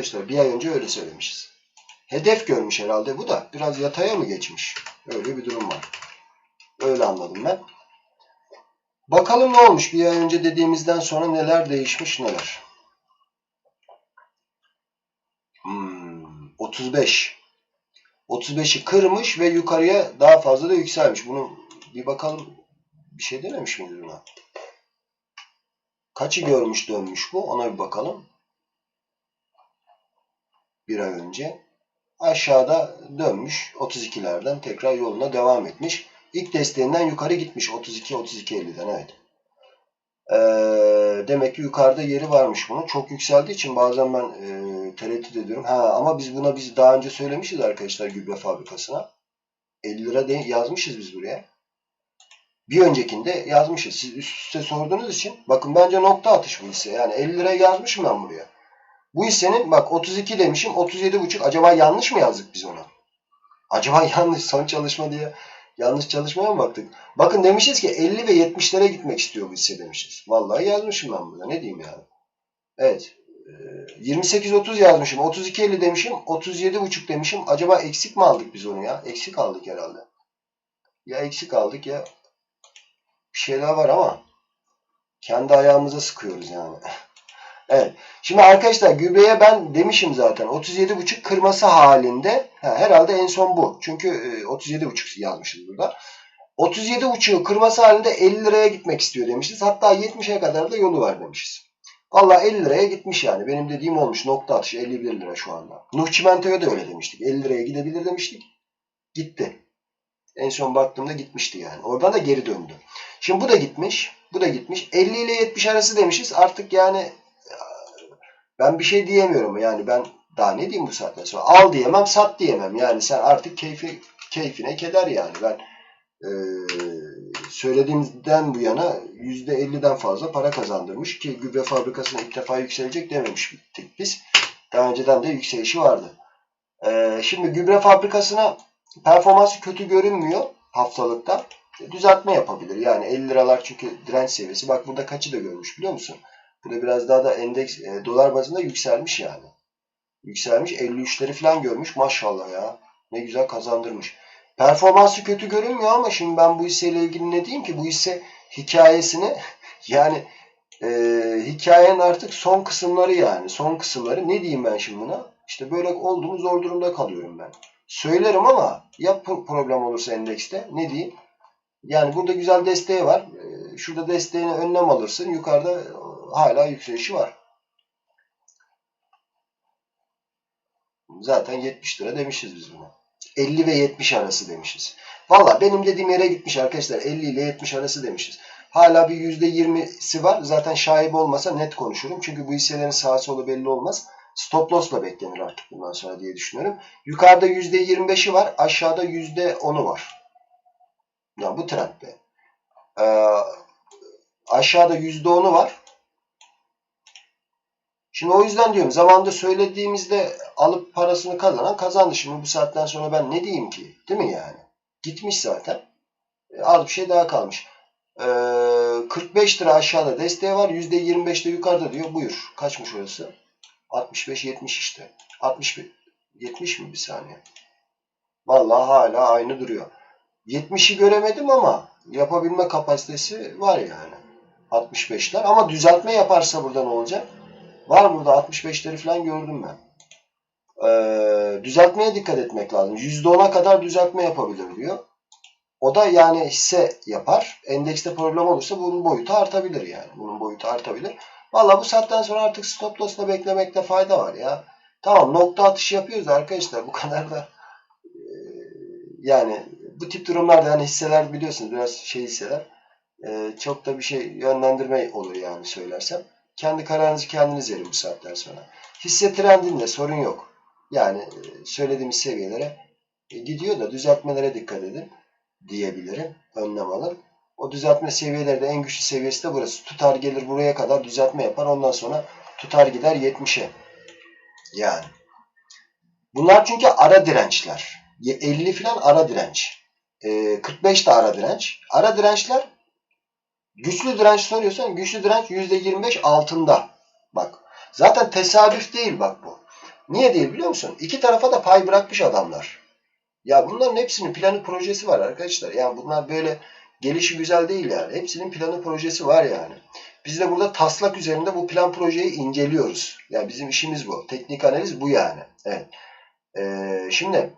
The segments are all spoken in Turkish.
Arkadaşlar bir ay önce öyle söylemişiz. Hedef görmüş herhalde bu da. Biraz yataya mı geçmiş? Öyle bir durum var. Öyle anladım ben. Bakalım ne olmuş bir ay önce dediğimizden sonra neler değişmiş neler. Hmm, 35. 35'i kırmış ve yukarıya daha fazla da yükselmiş. Bunu bir bakalım. Bir şey dememiş miydi buna? Kaçı görmüş dönmüş bu? Ona bir bakalım. Bir ay önce. Aşağıda dönmüş. 32'lerden tekrar yoluna devam etmiş. İlk desteğinden yukarı gitmiş. 32-32-50'den evet. Ee, demek ki yukarıda yeri varmış bunun. Çok yükseldiği için bazen ben e, tereddüt ediyorum. Ha, ama biz buna biz daha önce söylemişiz arkadaşlar gübre fabrikasına. 50 lira de, yazmışız biz buraya. Bir öncekinde yazmışız. Siz üst üste sorduğunuz için bakın bence nokta atış bu hisse. Yani 50 liraya yazmışım ben buraya. Bu hissenin bak 32 demişim 37,5 acaba yanlış mı yazdık biz ona? Acaba yanlış son çalışma diye yanlış çalışmaya mı baktık? Bakın demişiz ki 50 ve 70'lere gitmek istiyor bu hisse demişiz. Vallahi yazmışım ben burada. Ne diyeyim yani? Evet. 28-30 yazmışım. 32-50 demişim. 37,5 demişim. Acaba eksik mi aldık biz onu ya? Eksik aldık herhalde. Ya eksik aldık ya bir şeyler var ama kendi ayağımıza sıkıyoruz yani. evet. Şimdi arkadaşlar gübreye ben demişim zaten 37,5 kırması halinde ha, herhalde en son bu. Çünkü 37,5 yazmışız burada. 37,5'u kırması halinde 50 liraya gitmek istiyor demişiz. Hatta 70'e kadar da yolu var demişiz. Valla 50 liraya gitmiş yani. Benim dediğim olmuş. Nokta atışı 51 lira şu anda. Nuh Çimento'ya da öyle demiştik. 50 liraya gidebilir demiştik. Gitti. En son baktığımda gitmişti yani. Oradan da geri döndü. Şimdi bu da gitmiş. Bu da gitmiş. 50 ile 70 arası demişiz. Artık yani ben bir şey diyemiyorum. Yani ben daha ne diyeyim bu saatten sonra? Al diyemem, sat diyemem. Yani sen artık keyfi, keyfine keder yani. Ben e, söylediğimden bu yana %50'den fazla para kazandırmış ki gübre fabrikasına ilk defa yükselecek dememiştik biz. Daha önceden de yükselişi vardı. E, şimdi gübre fabrikasına performansı kötü görünmüyor haftalıkta. Düzeltme yapabilir. Yani 50 liralar çünkü direnç seviyesi. Bak burada kaçı da görmüş biliyor musun? Burada biraz daha da endeks e, dolar bazında yükselmiş yani. Yükselmiş 53'leri falan görmüş. Maşallah ya. Ne güzel kazandırmış. Performansı kötü görünmüyor ama şimdi ben bu hisseyle ilgili ne diyeyim ki? Bu hisse hikayesini yani e, hikayenin artık son kısımları yani. Son kısımları ne diyeyim ben şimdi buna? İşte böyle olduğum zor durumda kalıyorum ben. Söylerim ama ya problem olursa endekste ne diyeyim? Yani burada güzel desteği var. Şurada desteğine önlem alırsın. Yukarıda hala yükselişi var. Zaten 70 lira demişiz biz buna. 50 ve 70 arası demişiz. Valla benim dediğim yere gitmiş arkadaşlar. 50 ile 70 arası demişiz. Hala bir %20'si var. Zaten şahip olmasa net konuşurum. Çünkü bu hisselerin sağa solu belli olmaz. Stop loss'la beklenir artık bundan sonra diye düşünüyorum. Yukarıda %25'i var. Aşağıda %10'u var. Yani bu trendde. Ee, aşağıda %10'u var. Şimdi o yüzden diyorum zamanında söylediğimizde alıp parasını kazanan kazandı. Şimdi bu saatten sonra ben ne diyeyim ki? Değil mi yani? Gitmiş zaten. E, az bir şey daha kalmış. E, 45 lira aşağıda desteği var. %25 de yukarıda diyor. Buyur. Kaçmış orası? 65-70 işte. 61 70 mi bir saniye? Vallahi hala aynı duruyor. 70'i göremedim ama yapabilme kapasitesi var yani. 65'ler ama düzeltme yaparsa burada ne olacak? Var burada 65'leri falan gördüm ben. Ee, düzeltmeye dikkat etmek lazım. %10'a kadar düzeltme yapabilir diyor. O da yani hisse yapar. Endekste problem olursa bunun boyutu artabilir yani. Bunun boyutu artabilir. Valla bu saatten sonra artık stop loss'la beklemekte fayda var ya. Tamam nokta atışı yapıyoruz arkadaşlar. Bu kadar da e, yani bu tip durumlarda hani hisseler biliyorsunuz biraz şey hisseler e, çok da bir şey yönlendirme olur yani söylersem. Kendi kararınızı kendiniz verin bu saatten sonra. Hisse trendinde sorun yok. Yani e, söylediğimiz seviyelere e, gidiyor da düzeltmelere dikkat edin diyebilirim. Önlem alın. O düzeltme seviyeleri de en güçlü seviyesi de burası. Tutar gelir buraya kadar düzeltme yapar. Ondan sonra tutar gider 70'e. Yani. Bunlar çünkü ara dirençler. 50 falan ara direnç. 45 de ara direnç. Ara dirençler güçlü direnç soruyorsan güçlü direnç %25 altında. Bak. Zaten tesadüf değil bak bu. Niye değil biliyor musun? İki tarafa da pay bırakmış adamlar. Ya bunların hepsinin planı projesi var arkadaşlar. Yani bunlar böyle gelişi güzel değil yani. Hepsinin planı projesi var yani. Biz de burada taslak üzerinde bu plan projeyi inceliyoruz. Yani bizim işimiz bu. Teknik analiz bu yani. Evet. Ee, şimdi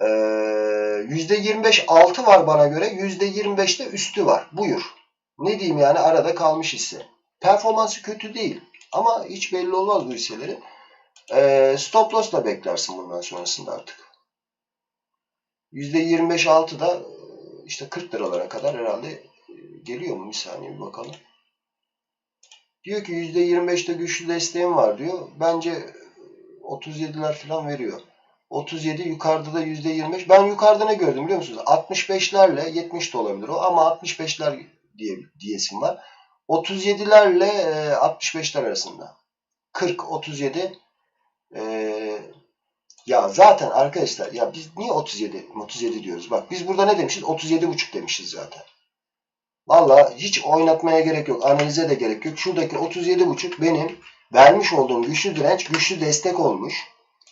ee, %25 altı var bana göre. %25 de üstü var. Buyur. Ne diyeyim yani arada kalmış hisse. Performansı kötü değil. Ama hiç belli olmaz bu hisseleri. Ee, stop loss da beklersin bundan sonrasında artık. %25 altı da işte 40 liralara kadar herhalde e, geliyor mu? Bir saniye bir bakalım. Diyor ki %25'te güçlü desteğim var diyor. Bence 37'ler falan veriyor. 37 yukarıda da %25. Ben yukarıda ne gördüm biliyor musunuz? 65'lerle 70 de olabilir o ama 65'ler diye diyesim var. 37'lerle 65'ler e, arasında. 40 37 ee, ya zaten arkadaşlar ya biz niye 37 37 diyoruz? Bak biz burada ne demişiz? 37 buçuk demişiz zaten. Valla hiç oynatmaya gerek yok. Analize de gerek yok. Şuradaki 37 buçuk benim vermiş olduğum güçlü direnç, güçlü destek olmuş.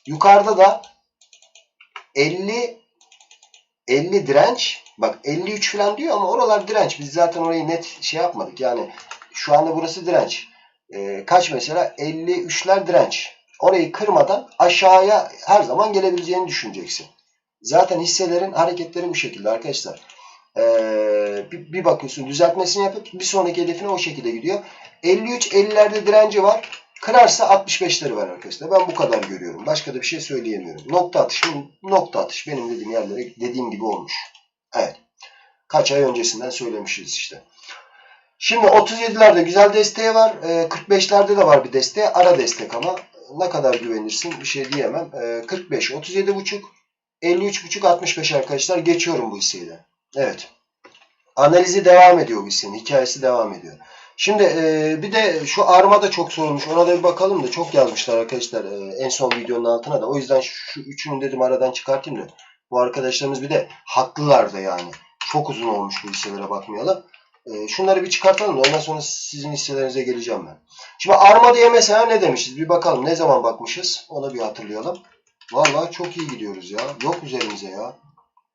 Yukarıda da 50 50 direnç. Bak 53 falan diyor ama oralar direnç. Biz zaten orayı net şey yapmadık. Yani şu anda burası direnç. Ee, kaç mesela? 53'ler direnç. Orayı kırmadan aşağıya her zaman gelebileceğini düşüneceksin. Zaten hisselerin hareketleri bu şekilde arkadaşlar. Ee, bir, bir bakıyorsun düzeltmesini yapıp bir sonraki hedefine o şekilde gidiyor. 53-50'lerde direnci var. Kırarsa 65'leri var arkadaşlar. Ben bu kadar görüyorum. Başka da bir şey söyleyemiyorum. Nokta atış, nokta atış benim dediğim yerlere dediğim gibi olmuş. Evet. Kaç ay öncesinden söylemişiz işte. Şimdi 37'lerde güzel desteği var. 45'lerde ee, de var bir desteği. Ara destek ama ne kadar güvenirsin bir şey diyemem. 45, 37,5, 53,5, 65 arkadaşlar. Geçiyorum bu hisseyi de. Evet. Analizi devam ediyor bu hissenin. Hikayesi devam ediyor. Şimdi e, bir de şu arma da çok sorulmuş. Ona da bir bakalım da çok yazmışlar arkadaşlar e, en son videonun altına da. O yüzden şu üçünü dedim aradan çıkartayım da. Bu arkadaşlarımız bir de haklılar da yani. Çok uzun olmuş bu hisselere bakmayalım. E, şunları bir çıkartalım da ondan sonra sizin hisselerinize geleceğim ben. Şimdi arma diye mesela ne demişiz? Bir bakalım ne zaman bakmışız? Onu bir hatırlayalım. Vallahi çok iyi gidiyoruz ya. Yok üzerimize ya.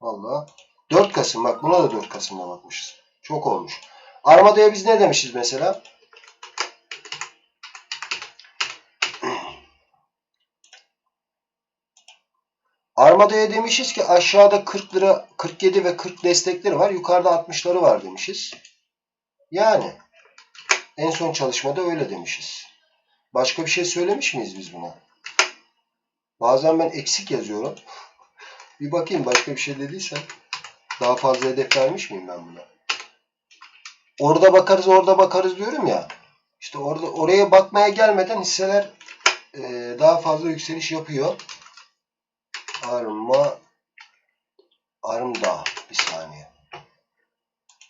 Vallahi 4 Kasım bak buna da 4 Kasım'da bakmışız. Çok olmuş. Armada'ya biz ne demişiz mesela? Armada'ya demişiz ki aşağıda 40 lira 47 ve 40 destekleri var. Yukarıda 60'ları var demişiz. Yani en son çalışmada öyle demişiz. Başka bir şey söylemiş miyiz biz buna? Bazen ben eksik yazıyorum. bir bakayım başka bir şey dediysem. Daha fazla hedef vermiş miyim ben buna? Orada bakarız orada bakarız diyorum ya. İşte orada oraya bakmaya gelmeden hisseler e, daha fazla yükseliş yapıyor. Arma Armda bir saniye.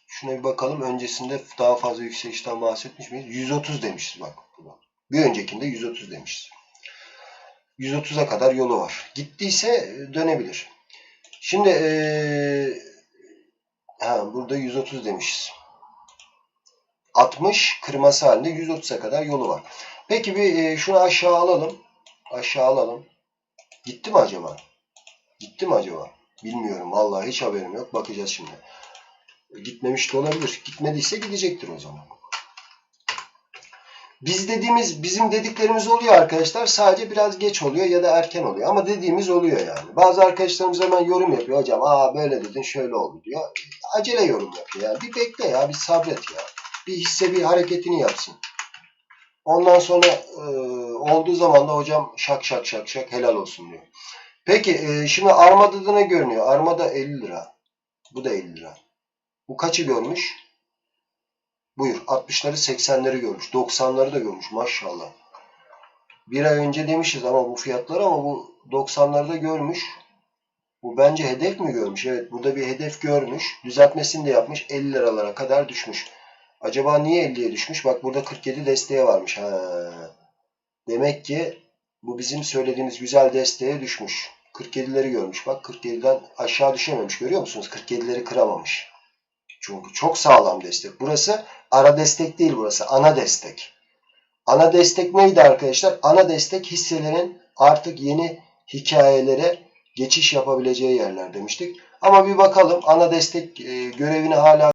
Şuna bir bakalım. Öncesinde daha fazla yükselişten bahsetmiş miyiz? 130 demişiz bak. Bir öncekinde 130 demişiz. 130'a kadar yolu var. Gittiyse dönebilir. Şimdi ee, ha, burada 130 demişiz. 60 kırması halinde 130'a kadar yolu var. Peki bir e, şunu aşağı alalım. Aşağı alalım. Gitti mi acaba? Gitti mi acaba? Bilmiyorum. Vallahi hiç haberim yok. Bakacağız şimdi. Gitmemiş de olabilir. Gitmediyse gidecektir o zaman. Biz dediğimiz, bizim dediklerimiz oluyor arkadaşlar. Sadece biraz geç oluyor ya da erken oluyor. Ama dediğimiz oluyor yani. Bazı arkadaşlarımız hemen yorum yapıyor. Hocam aa böyle dedin şöyle oldu diyor. Acele yorum yapıyor. Yani bir bekle ya bir sabret ya bir hisse bir hareketini yapsın. Ondan sonra e, olduğu zaman da hocam şak şak şak şak helal olsun diyor. Peki e, şimdi Armada'da ne görünüyor? Armada 50 lira. Bu da 50 lira. Bu kaçı görmüş? Buyur. 60'ları 80'leri görmüş. 90'ları da görmüş maşallah. Bir ay önce demişiz ama bu fiyatları ama bu 90'ları da görmüş. Bu bence hedef mi görmüş? Evet burada bir hedef görmüş. Düzeltmesini de yapmış. 50 liralara kadar düşmüş. Acaba niye 50'ye düşmüş? Bak burada 47 desteğe varmış. Ha. Demek ki bu bizim söylediğimiz güzel desteğe düşmüş. 47'leri görmüş. Bak 47'den aşağı düşememiş. Görüyor musunuz? 47'leri kıramamış. Çünkü çok sağlam destek. Burası ara destek değil burası. Ana destek. Ana destek neydi arkadaşlar? Ana destek hisselerin artık yeni hikayelere geçiş yapabileceği yerler demiştik. Ama bir bakalım ana destek e, görevini hala